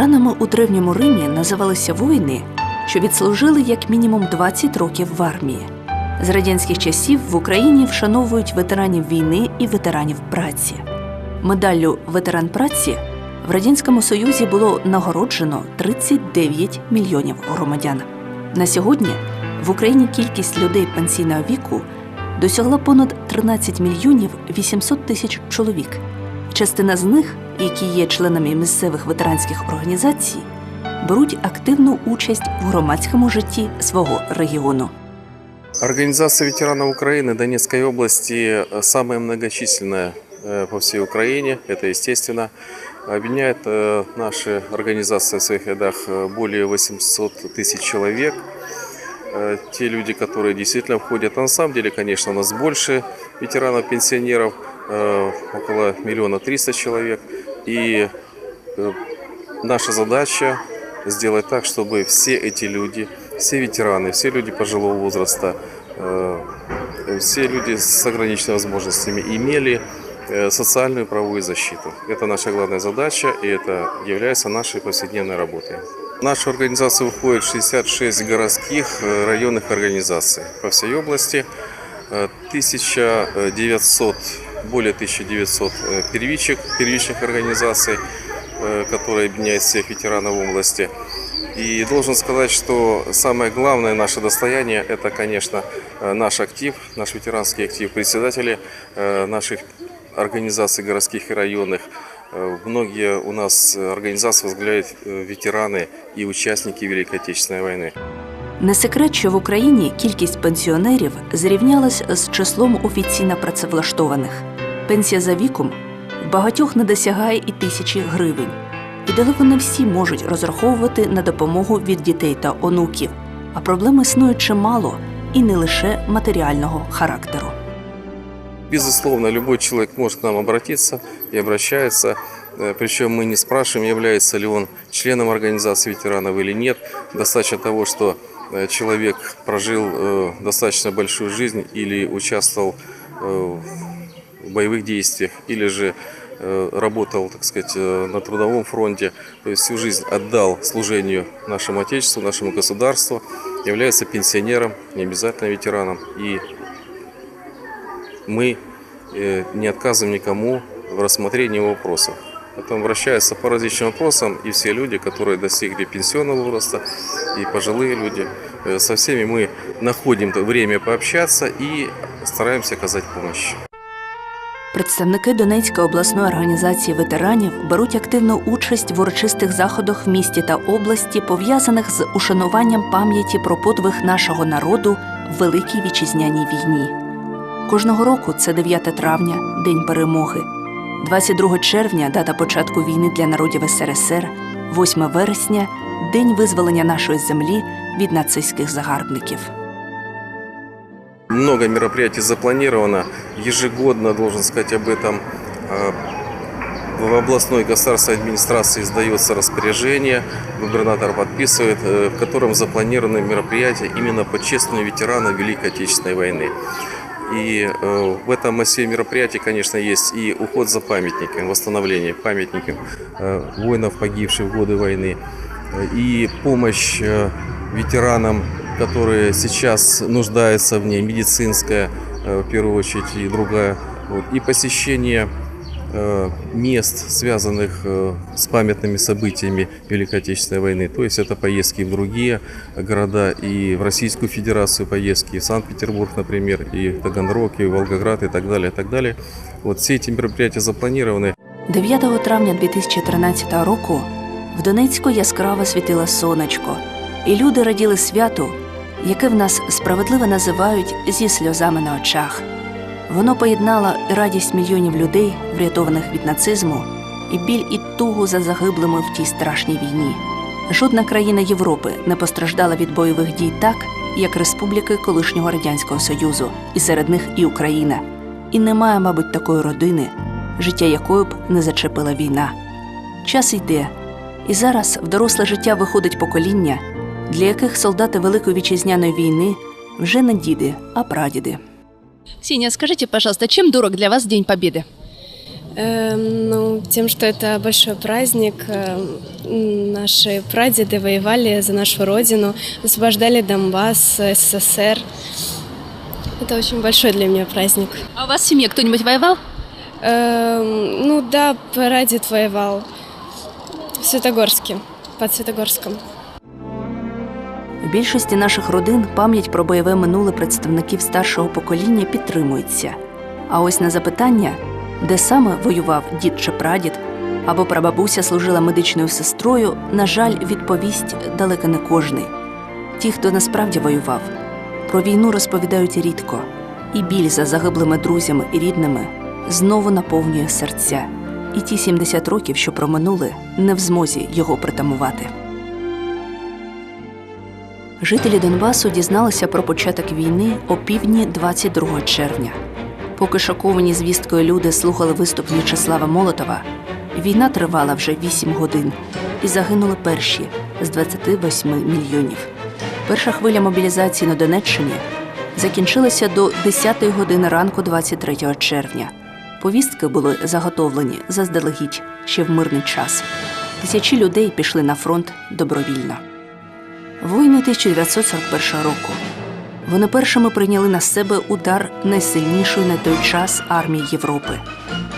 Ранами у древньому Римі називалися воїни, що відслужили як мінімум 20 років в армії. З радянських часів в Україні вшановують ветеранів війни і ветеранів праці. Медаллю ветеран праці в радянському союзі було нагороджено 39 мільйонів громадян. На сьогодні в Україні кількість людей пенсійного віку досягла понад 13 мільйонів 800 тисяч чоловік. Частина з них, які є членами місцевих ветеранських організацій, беруть активну участь в громадському житті свого регіону. Организация ветеранов Украины Донецкой области э, самая многочисленная э, по всей Украине. Это естественно. Объединяет э, наши организации в своих рядах э, более 800 тысяч человек. Э, Те люди, которые действительно входят. А на самом деле, конечно, у нас больше ветеранов-пенсионеров, э, около миллиона триста человек. И э, наша задача сделать так, чтобы все эти люди, все ветераны, все люди пожилого возраста, э, все люди с ограниченными возможностями имели э, социальную правовую защиту. Это наша главная задача, и это является нашей повседневной работой. В нашу организацию входит 66 городских районных организаций по всей области, э, 1900, более 1900 э, первичек, первичных организаций, э, которые объединяют всех ветеранов области. И должен сказать, что самое главное наше достояние – это, конечно, э, наш актив, наш ветеранский актив, председатели э, наших организаций городских и районных. Э, Многие у нас э, организации возглавляют э, ветераны и участники Великой Отечественной войны. Не секрет, що в Україні кількість пенсіонерів зрівнялась з числом офіційно працевлаштованих. Пенсія за віком в багатьох не досягає і тисячі гривень. І далеко не всі можуть розраховувати на допомогу від дітей та онуків. А проблем існує чимало і не лише матеріального характеру. Безусловно, любой человек может к нам обратиться и обращается. Э, Причем мы не спрашиваем, является ли он членом организации ветеранов или нет. Достаточно того, что э, человек прожил э, достаточно большую жизнь или участвовал э, в боевых действиях, или же э, работал, так сказать, э, на трудовом фронте, то есть всю жизнь отдал служению нашему Отечеству, нашему государству, является пенсионером, не обязательно ветераном. И мы э, не отказываем никому в рассмотрении вопросов. Потом обращаются по различным вопросам, и все люди, которые достигли пенсионного возраста, и пожилые люди, со всеми мы находим время пообщаться и стараемся оказать помощь. Представники Донецької обласної організації ветеранів беруть активну участь в урочистих заходах в місті та області, пов'язаних з ушануванням пам'яті про подвиг нашого народу в Великій вітчизняній війні. Кожного року це 9 травня, День перемоги, 22 червня дата початку війни для народів СРСР, 8 вересня День визволення нашої землі від нацистських загарбників. Много мероприятий запланировано. Ежегодно, должен сказать об этом, э, в областной государственной администрации издается распоряжение, губернатор подписывает, э, в котором запланированы мероприятия именно по честным ветеранам Великой Отечественной войны. И э, в этом массиве мероприятий, конечно, есть и уход за памятниками, восстановление памятников воинов, погибших в годы войны, и помощь ветеранам, которые сейчас нуждаются в ней, медицинская, э, в первую очередь, и другая, вот, и посещение э, мест, связанных э, с памятными событиями Великой Отечественной войны. То есть это поездки в другие города, и в Российскую Федерацию поездки, и в Санкт-Петербург, например, и в Таганрог, и в Волгоград, и так далее, и так далее. Вот все эти мероприятия запланированы. 9 травня 2013 року в Донецьку яскраво світило сонечко, і люди раділи святу, яке в нас справедливо називають зі сльозами на очах. Воно поєднало радість мільйонів людей, врятованих від нацизму, і біль і тугу за загиблими в тій страшній війні. Жодна країна Європи не постраждала від бойових дій так, як республіки колишнього радянського союзу, і серед них і Україна. І немає, мабуть, такої родини, життя якої б не зачепила війна. Час йде, і зараз в доросле життя виходить покоління, для яких солдати Великої вітчизняної війни вже не діди, а прадіди. Ксения, скажите, пожалуйста, чем дорог для вас День Победы? Эм, ну, тем, что это большой праздник. Эм, м, Наши прадеды воевали за нашу родину, освобождали Донбасс, СССР. Это очень большой для меня праздник. А у вас в семье кто-нибудь воевал? Эм, ну да, прадед воевал в Светогорске, под Светогорском. Більшості наших родин пам'ять про бойове минуле представників старшого покоління підтримується. А ось на запитання, де саме воював дід чи прадід, або прабабуся служила медичною сестрою, на жаль, відповість далеко не кожний. Ті, хто насправді воював, про війну розповідають рідко, і біль за загиблими друзями і рідними знову наповнює серця. І ті 70 років, що проминули, не в змозі його притамувати. Жителі Донбасу дізналися про початок війни о півдні 22 червня. Поки шоковані звісткою люди слухали виступ В'ячеслава Молотова, війна тривала вже 8 годин і загинули перші з 28 мільйонів. Перша хвиля мобілізації на Донеччині закінчилася до 10 години ранку 23 червня. Повістки були заготовлені заздалегідь ще в мирний час. Тисячі людей пішли на фронт добровільно. Воїни 1941 року. Вони першими прийняли на себе удар найсильнішої на той час армії Європи.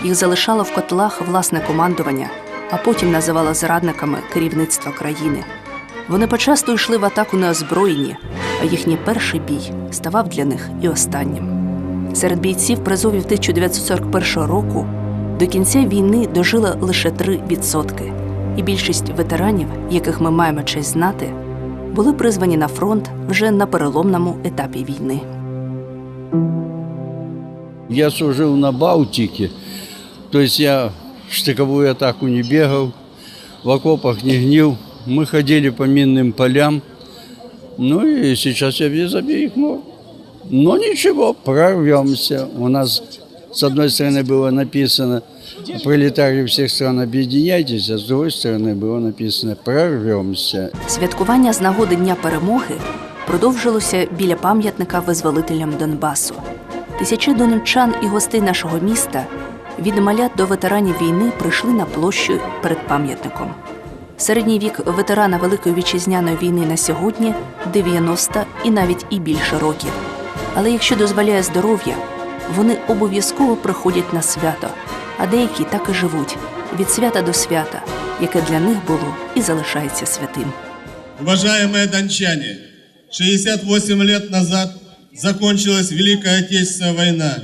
Їх залишало в котлах власне командування, а потім називало зрадниками керівництва країни. Вони почасто йшли в атаку неозброєні, а їхній перший бій ставав для них і останнім. Серед бійців призовів 1941 року до кінця війни дожили лише 3%. І більшість ветеранів, яких ми маємо честь знати, були призвані на фронт вже на переломному етапі війни. Я служил на Балтике, то есть я в штыковую атаку не бегал, в окопах не гнил. Мы ходили по минным полям. Ну и сейчас я без обеих ног. Но ничего, прорвемся. У нас с одной стороны было написано «Пролетарии всех стран объединяйтесь», а с другой стороны было написано «Прорвемся». Святкування з нагоди Дня перемоги продовжилося біля пам'ятника визволителям Донбасу. Тисячі донеччан і гостей нашого міста від малят до ветеранів війни прийшли на площу перед пам'ятником. Середній вік ветерана Великої вітчизняної війни на сьогодні 90 і навіть і більше років. Але якщо дозволяє здоров'я, вони обов'язково приходять на свято, а деякі так і живуть від свята до свята, яке для них було і залишається святим. Уважаемые дончане, 68 лет назад закончилась Великая Отечественная война.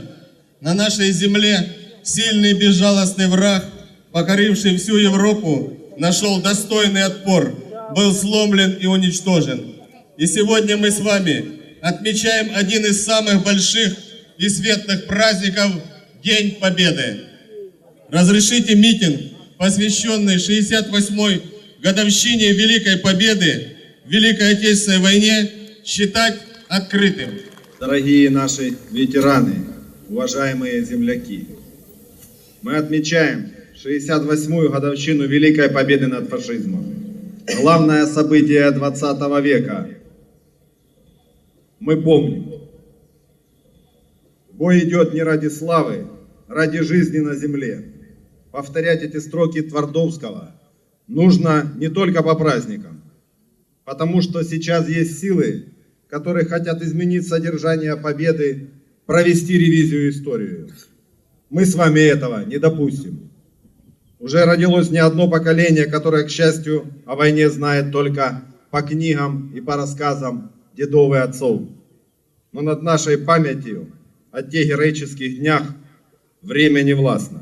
На нашей земле сильный безжалостный враг, покоривший всю Европу, нашел достойный отпор, был сломлен и уничтожен. И сегодня мы с вами отмечаем один из самых больших и светлых праздников – День Победы. Разрешите митинг, посвященный 68-й годовщине Великой Победы в Великой Отечественной войне, считать открытым. Дорогие наши ветераны, уважаемые земляки, мы отмечаем 68-ю годовщину Великой Победы над фашизмом. Главное событие 20 века. Мы помним. Бой идет не ради славы, ради жизни на земле. Повторять эти строки Твардовского нужно не только по праздникам, потому что сейчас есть силы, которые хотят изменить содержание победы, провести ревизию истории. Мы с вами этого не допустим. Уже родилось не одно поколение, которое, к счастью, о войне знает только по книгам и по рассказам дедов и отцов. Но над нашей памятью о тех героических днях время не властно.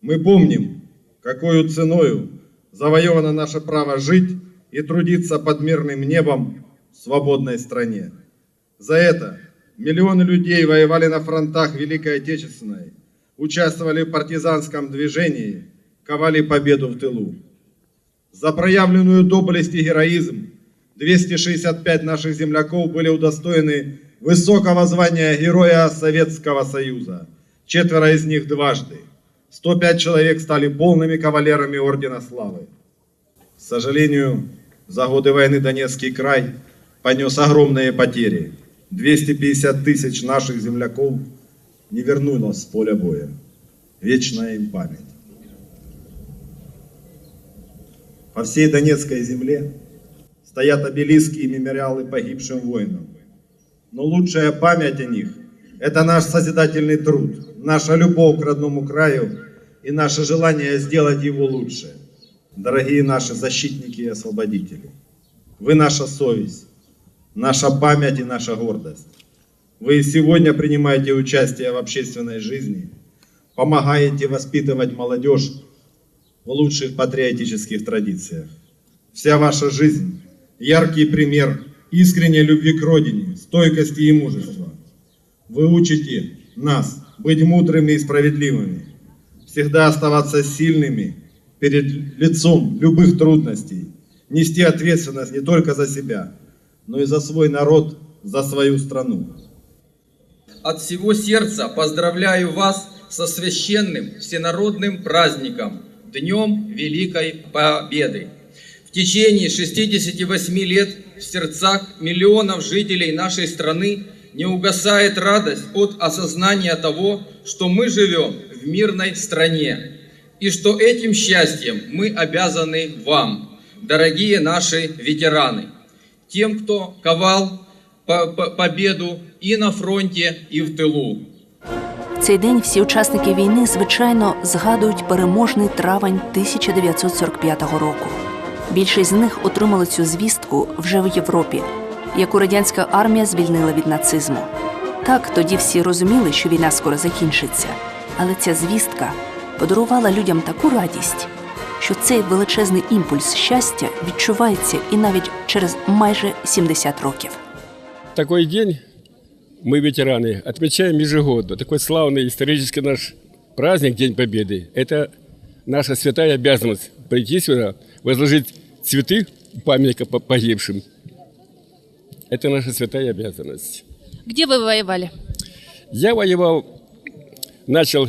Мы помним, какую ценою завоевано наше право жить и трудиться под мирным небом в свободной стране. За это миллионы людей воевали на фронтах Великой Отечественной, участвовали в партизанском движении, ковали победу в тылу. За проявленную доблесть и героизм 265 наших земляков были удостоены высокого звания Героя Советского Союза. Четверо из них дважды. 105 человек стали полными кавалерами Ордена Славы. К сожалению, за годы войны Донецкий край понес огромные потери. 250 тысяч наших земляков не вернулось с поля боя. вечная им память. По всей Донецкой земле стоят обелиски и мемориалы погибшим воинам. Но лучшая память о них – это наш созидательный труд, наша любовь к родному краю и наше желание сделать его лучше. Дорогие наши защитники и освободители, вы наша совесть, наша память и наша гордость. Вы сегодня принимаете участие в общественной жизни, помогаете воспитывать молодежь в лучших патриотических традициях. Вся ваша жизнь – яркий пример искренней любви к Родине, стойкости и мужества. Вы учите нас быть мудрыми и справедливыми, всегда оставаться сильными перед лицом любых трудностей, нести ответственность не только за себя, но и за свой народ, за свою страну. От всего сердца поздравляю вас со священным всенародным праздником – Днем Великой Победы. В течение 68 лет в сердцах миллионов жителей нашей страны не угасает радость от осознания того, что мы живем в мирной стране и что этим счастьем мы обязаны вам, дорогие наши ветераны, тем, кто ковал по- по- победу и на фронте, и в тылу. В цей день всі учасники війни, звичайно, згадують переможний травень 1945 року. Більшість з них отримали цю звістку вже в Європі, яку радянська армія звільнила від нацизму. Так, тоді всі розуміли, що війна скоро закінчиться, але ця звістка подарувала людям таку радість, що цей величезний імпульс щастя відчувається і навіть через майже 70 років. Такой день мы, ветераны, отмечаем ежегодно. Такой славный исторический наш праздник, День Победы. Это наша святая обязанность прийти сюда, возложить цветы памятника по- погибшим. Это наша святая обязанность. Где вы воевали? Я воевал, начал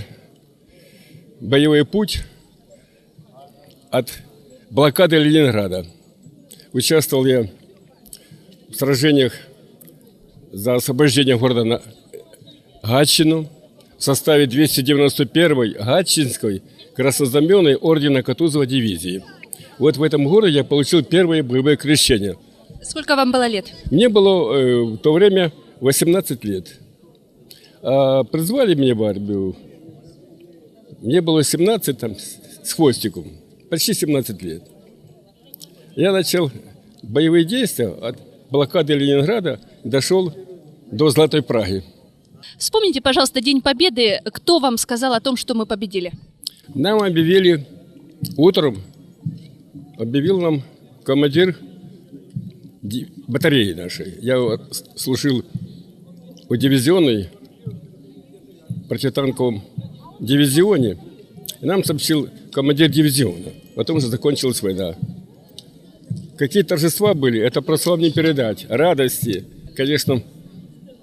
боевой путь от блокады Ленинграда. Участвовал я в сражениях за освобождение города Гатчину в составе 291-й Гатчинской краснознаменной ордена Кутузова дивизии. Вот в этом городе я получил первое боевое крещение. Сколько вам было лет? Мне было э, в то время 18 лет. А призвали меня в армию. Мне было 17 там, с хвостиком. Почти 17 лет. Я начал боевые действия от блокады Ленинграда, дошел до Золотой Праги. Вспомните, пожалуйста, День Победы. Кто вам сказал о том, что мы победили? Нам объявили утром, объявил нам командир ди- батареи нашей. Я служил у дивизионной противотанковом дивизионе. И нам сообщил командир дивизиона. Потом уже закончилась война. Какие торжества были, это просто вам не передать. Радости, конечно,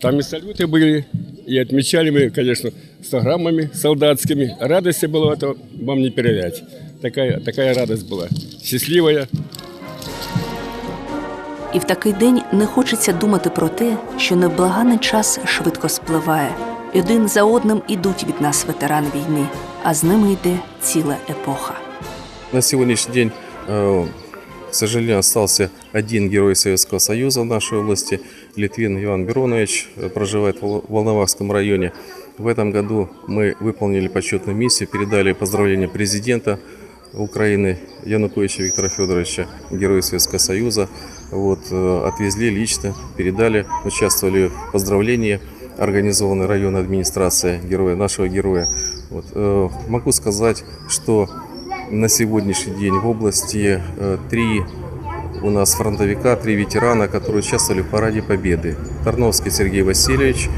там и салюты были, и отмечали мы, конечно, с граммами солдатскими. Радости было это вам не передать. Такая, такая радость была. Счастливая. І в такий день не хочеться думати про те, що невблаганий час швидко спливає. І один за одним ідуть від нас ветерани війни, а з ними йде ціла епоха. На сегодняшний день, э, к сожалению, остался один герой Советского Союза в нашей области. Литвин Иван Миронович э, проживает в Вол- Волновахском районе. В этом году мы выполнили почетную миссию, передали поздравления президента Украины Януковича Виктора Федоровича, героя Советского Союза. Вот, э, отвезли лично, передали, участвовали в поздравлении организованной районной администрации героя, нашего героя. Вот, э, могу сказать, что на сегодняшний день в области э, три у нас фронтовика, три ветерана, которые участвовали в параде Победы. Тарновский Сергей Васильевич,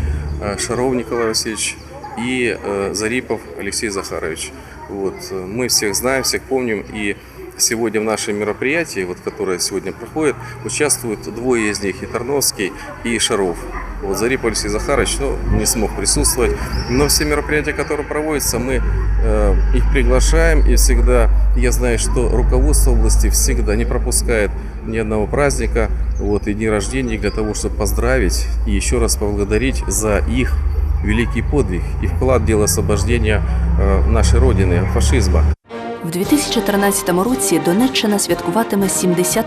Шаров Николай Васильевич и Зарипов Алексей Захарович. Вот. э, Мы всех знаем, всех помним. И сегодня в нашем мероприятии, вот, которое сегодня проходит, участвуют двое из них, и Тарновский, и Шаров. Вот Зарипов Алексей Захарович ну, не смог присутствовать. Но все мероприятия, которые проводятся, мы э, их приглашаем. И всегда, я знаю, что руководство области всегда не пропускает ни одного праздника вот, и дни рождения для того, чтобы поздравить и еще раз поблагодарить за их великий подвиг и вклад в дело освобождения э, нашей Родины фашизма. В 2013 році Донеччина святкуватиме 70